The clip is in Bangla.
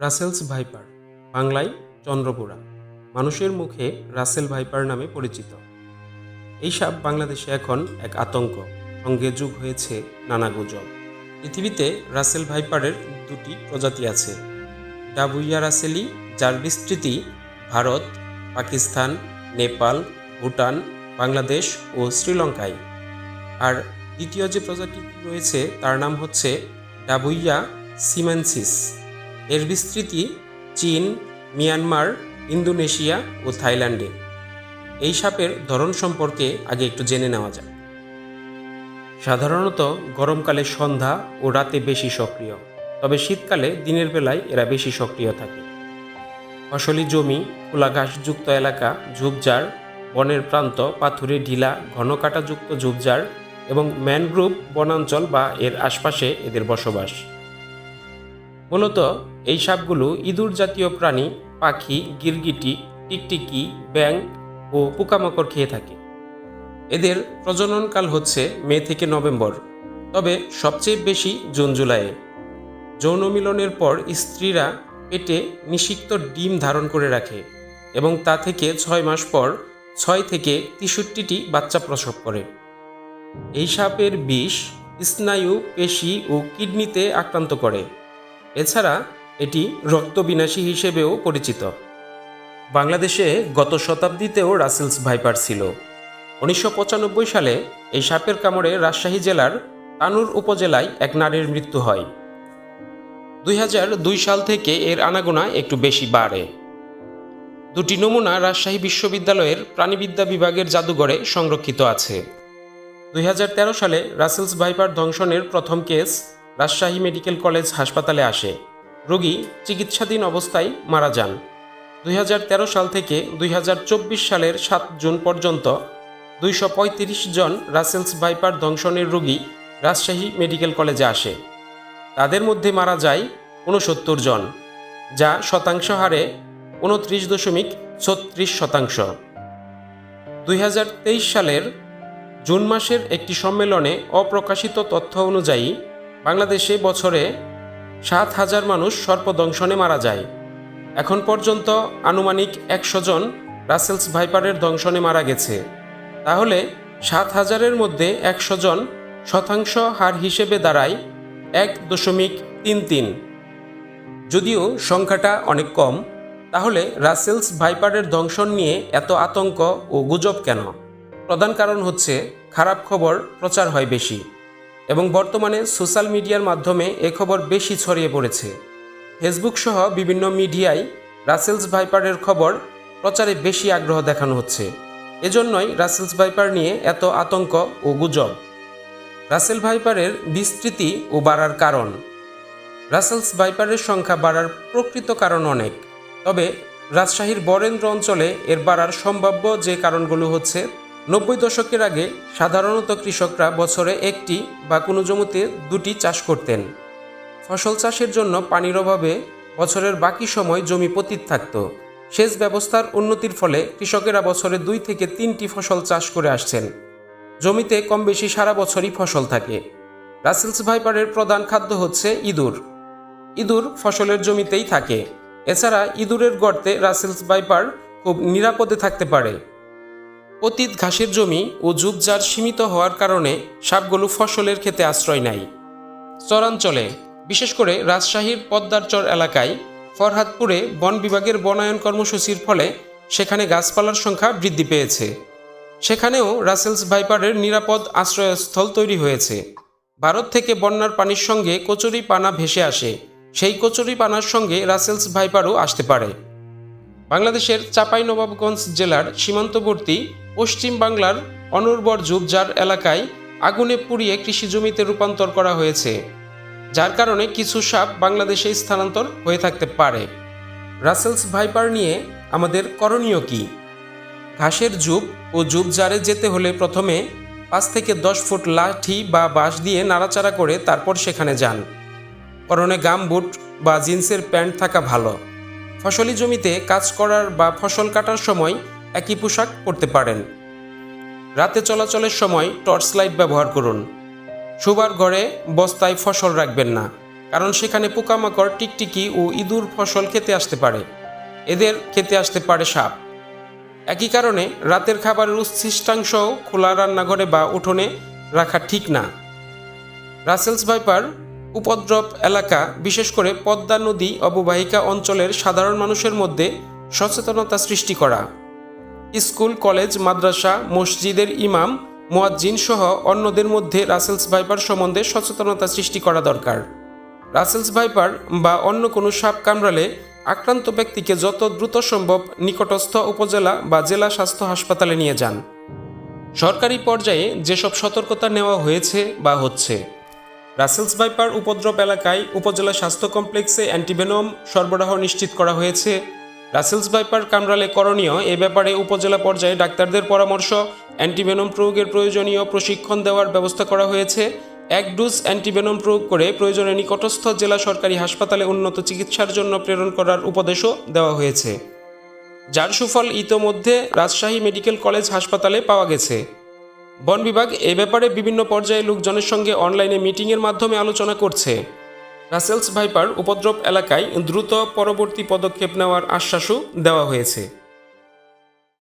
রাসেলস ভাইপার, বাংলায় চন্দ্রপুরা। মানুষের মুখে রাসেল ভাইপার নামে পরিচিত। এই সাপ বাংলাদেশে এখন এক আতঙ্ক সঙ্গে যুগ হয়েছে নানা গুজব। পৃথিবীতে রাসেল ভাইপারের দুটি প্রজাতি আছে। ডাবুইয়া রাসেলি, যার বিস্তৃতি ভারত, পাকিস্তান, নেপাল, ভুটান, বাংলাদেশ ও শ্রীলঙ্কায়। আর দ্বিতীয় যে প্রজাতি রয়েছে, তার নাম হচ্ছে ডাবুইয়া সিমেন্সিস। এর বিস্তৃতি চীন, মিয়ানমার, ইন্দোনেশিয়া ও থাইল্যান্ডে। এই সাপের ধরন সম্পর্কে আগে একটু জেনে নেওয়া যাক। সাধারণত গরমকালে সন্ধ্যা ও রাতে বেশি সক্রিয়, তবে শীতকালে দিনের বেলায় এরা বেশি সক্রিয় থাকে। ফসলি জমি খোলা ঘাসযুক্ত এলাকা, ঝোপঝাড়, বনের প্রান্ত, পাথুরে ঢিলা, ঘন কাঁটাযুক্ত ঝোপঝাড় এবং ম্যানগ্রোভ বনাঞ্চল বা এর আশপাশে এদের বসবাস। মূলত এই সাপগুলো ইঁদুর জাতীয় প্রাণী, পাখি, গিরগিটি, টিকটিকি ব্যাং ও পোকামাকড় খেয়ে থাকে। এদের প্রজননকাল হচ্ছে মে থেকে নভেম্বর, তবে সবচেয়ে বেশি জুন জুলাইয়ে যৌন মিলনের পর স্ত্রীরা পেটে নিষিক্ত ডিম ধারণ করে রাখে এবং তা থেকে ছয় মাস পর ছয় থেকে তেষট্টিটি বাচ্চা প্রসব করে। এই সাপের বিষ স্নায়ু, পেশি ও কিডনিতে আক্রান্ত করে। এছাড়া এটি রক্তবিনাশী হিসেবেও পরিচিত। বাংলাদেশে গত শতাব্দীতেও রাসেলস ভাইপার ছিল। উনিশশো পঁচানব্বই সালে এই সাপের কামড়ে রাজশাহী জেলার তানুর উপজেলায় এক নারীর মৃত্যু হয়। দুই সাল থেকে এর আনাগোনা একটু বেশি বাড়ে। দুটি নমুনা রাজশাহী বিশ্ববিদ্যালয়ের প্রাণীবিদ্যা বিভাগের জাদুঘরে সংরক্ষিত আছে। দুই হাজার তেরো সালে রাসেলস ভাইপার দংশনের প্রথম কেস রাজশাহী মেডিকেল কলেজ হাসপাতালে আসে। রোগী চিকিৎসাধীন অবস্থায় মারা যান। দুই হাজার তেরো সাল থেকে দুই হাজার চব্বিশ সালের সাত জুন পর্যন্ত দুইশো পঁয়ত্রিশ জন রাসেলস ভাইপার দংশনের রোগী রাজশাহী মেডিকেল কলেজে আসে। তাদের মধ্যে মারা যায় উনসত্তর জন, যা শতাংশ হারে উনত্রিশ দশমিক ছত্রিশ শতাংশ। দুই হাজার তেইশ সালের জুন মাসের একটি সম্মেলনে অপ্রকাশিত তথ্য অনুযায়ী বাংলাদেশে বছরে সাত হাজার মানুষ সর্পদংশনে মারা যায়। এখন পর্যন্ত আনুমানিক একশো জন রাসেলস ভাইপারের দংশনে মারা গেছে। তাহলে সাত হাজারের মধ্যে একশো জন শতাংশ হার হিসেবে দাঁড়ায় এক দশমিক তিন তিন। যদিও সংখ্যাটা অনেক কম, তাহলে রাসেলস ভাইপারের দংশন নিয়ে এত আতঙ্ক ও গুজব কেন? প্রধান কারণ হচ্ছে, খারাপ খবর প্রচার হয় বেশি। এবং বর্তমানে সোশ্যাল মিডিয়ার মাধ্যমে এ খবর বেশি ছড়িয়ে পড়েছে। ফেসবুক সহ বিভিন্ন মিডিয়ায় রাসেলস ভাইপারের খবর প্রচারে বেশি আগ্রহ দেখানো হচ্ছে। এজন্যই রাসেলস ভাইপার নিয়ে এত আতঙ্ক ও গুজব। রাসেল ভাইপারের বিস্তৃতি ও বাড়ার কারণ। রাসেলস ভাইপারের সংখ্যা বাড়ার প্রকৃত কারণ অনেক। তবে রাজশাহীর বরেন্দ্র অঞ্চলে এর বাড়ার সম্ভাব্য যে কারণগুলো হচ্ছে নব্বই দশকের আগে সাধারণত কৃষকরা বছরে একটি বা কোনো জমিতে দুটি চাষ করতেন। ফসল চাষের জন্য পানির অভাবে বছরের বাকি সময় জমি পতিত থাকত। সেচ ব্যবস্থার উন্নতির ফলে কৃষকেরা বছরে দুই থেকে তিনটি ফসল চাষ করে আসছেন। জমিতে কম বেশি সারা বছরই ফসল থাকে। রাসেলস ভাইপারের প্রধান খাদ্য হচ্ছে ইঁদুর। ইঁদুর ফসলের জমিতেই থাকে। এছাড়া ইঁদুরের গর্তে রাসেলস ভাইপার খুব নিরাপদে থাকতে পারে। অতীত ঘাসের জমি ও ঝুপঝাড় সীমিত হওয়ার কারণে সাপগুলো ফসলের ক্ষেতে আশ্রয় নেয়। চরাঞ্চলে, বিশেষ করে রাজশাহীর পদ্মারচর এলাকায়, ফরহাদপুরে বন বিভাগের বনায়ন কর্মসূচির ফলে সেখানে গাছপালার সংখ্যা বৃদ্ধি পেয়েছে। সেখানেও রাসেলস ভাইপারের নিরাপদ আশ্রয়স্থল তৈরি হয়েছে। ভারত থেকে বন্যার পানির সঙ্গে কচুরি পানা ভেসে আসে। সেই কচুরি পানার সঙ্গে রাসেলস ভাইপারও আসতে পারে। বাংলাদেশের চাঁপাইনবাবগঞ্জ জেলার সীমান্তবর্তী পশ্চিম বাংলার অনুর্বর ঝুপঝাড় এলাকায় আগুনে পুড়িয়ে কৃষি জমিতে রূপান্তর করা হয়েছে, যার কারণে কিছু সাপ বাংলাদেশে স্থানান্তর হয়ে থাকতে পারে। রাসেলস ভাইপার নিয়ে আমাদের করণীয় কি? ঘাসের যুগ ও ঝুপঝাড়ে যেতে হলে প্রথমে পাঁচ থেকে দশ ফুট লাঠি বা বাঁশ দিয়ে নাড়াচাড়া করে তারপর সেখানে যান। পরনে গাম বুট বা জিন্সের প্যান্ট থাকা ভালো। ফসলি জমিতে কাজ করার বা ফসল কাটার সময় একই পোশাক পরতে পারেন। রাতে চলাচলের সময় টর্চ লাইট ব্যবহার করুন। শোবার ঘরে বস্তায় ফসল রাখবেন না, কারণ সেখানে পোকামাকড়, টিকটিকি ও ইঁদুর ফসল খেতে আসতে পারে। এদের খেতে আসতে পারে সাপ। একই কারণে রাতের খাবারের উচ্ছিষ্টাংশ খোলা রান্নাঘরে বা উঠোনে রাখা ঠিক না। রাসেলস ভাইপার উপদ্রব এলাকা, বিশেষ করে পদ্মা নদী অববাহিকা অঞ্চলের সাধারণ মানুষের মধ্যে সচেতনতা সৃষ্টি করা। স্কুল, কলেজ, মাদ্রাসা, মসজিদের ইমাম, মোয়াজ্জিন সহ অন্যদের মধ্যে রাসেলস ভাইপার সম্বন্ধে সচেতনতা সৃষ্টি করা দরকার। রাসেলস ভাইপার বা অন্য কোনো সাপ কামড়ালে আক্রান্ত ব্যক্তিকে যত দ্রুত সম্ভব নিকটস্থ উপজেলা বা জেলা স্বাস্থ্য হাসপাতালে নিয়ে যান। সরকারি পর্যায়ে যেসব সতর্কতা নেওয়া হয়েছে বা হচ্ছে রাসেলস ভাইপার উপদ্রব এলাকায় উপজেলা স্বাস্থ্য কমপ্লেক্সে অ্যান্টিভেনম সরবরাহ নিশ্চিত করা হয়েছে। রাসেলস ভাইপার কামড়ালে করণীয় এ ব্যাপারে উপজেলা পর্যায়ে ডাক্তারদের পরামর্শ, অ্যান্টিভেনম প্রয়োগের প্রয়োজনীয় প্রশিক্ষণ দেওয়ার ব্যবস্থা করা হয়েছে। এক ডোজ অ্যান্টিভেনম প্রয়োগ করে প্রয়োজনে নিকটস্থ জেলা সরকারি হাসপাতালে উন্নত চিকিৎসার জন্য প্রেরণ করার উপদেশও দেওয়া হয়েছে। যার সুফল ইতোমধ্যে রাজশাহী মেডিকেল কলেজ হাসপাতালে পাওয়া গেছে। বন বিভাগ এ ব্যাপারে বিভিন্ন পর্যায়ে লোকজনের সঙ্গে অনলাইনে মিটিংয়ের মাধ্যমে আলোচনা করছে। রাসেলস ভাইপার উপদ্রব এলাকায় দ্রুত পরবর্তী পদক্ষেপ নেওয়ার আশ্বাসও দেওয়া হয়েছে।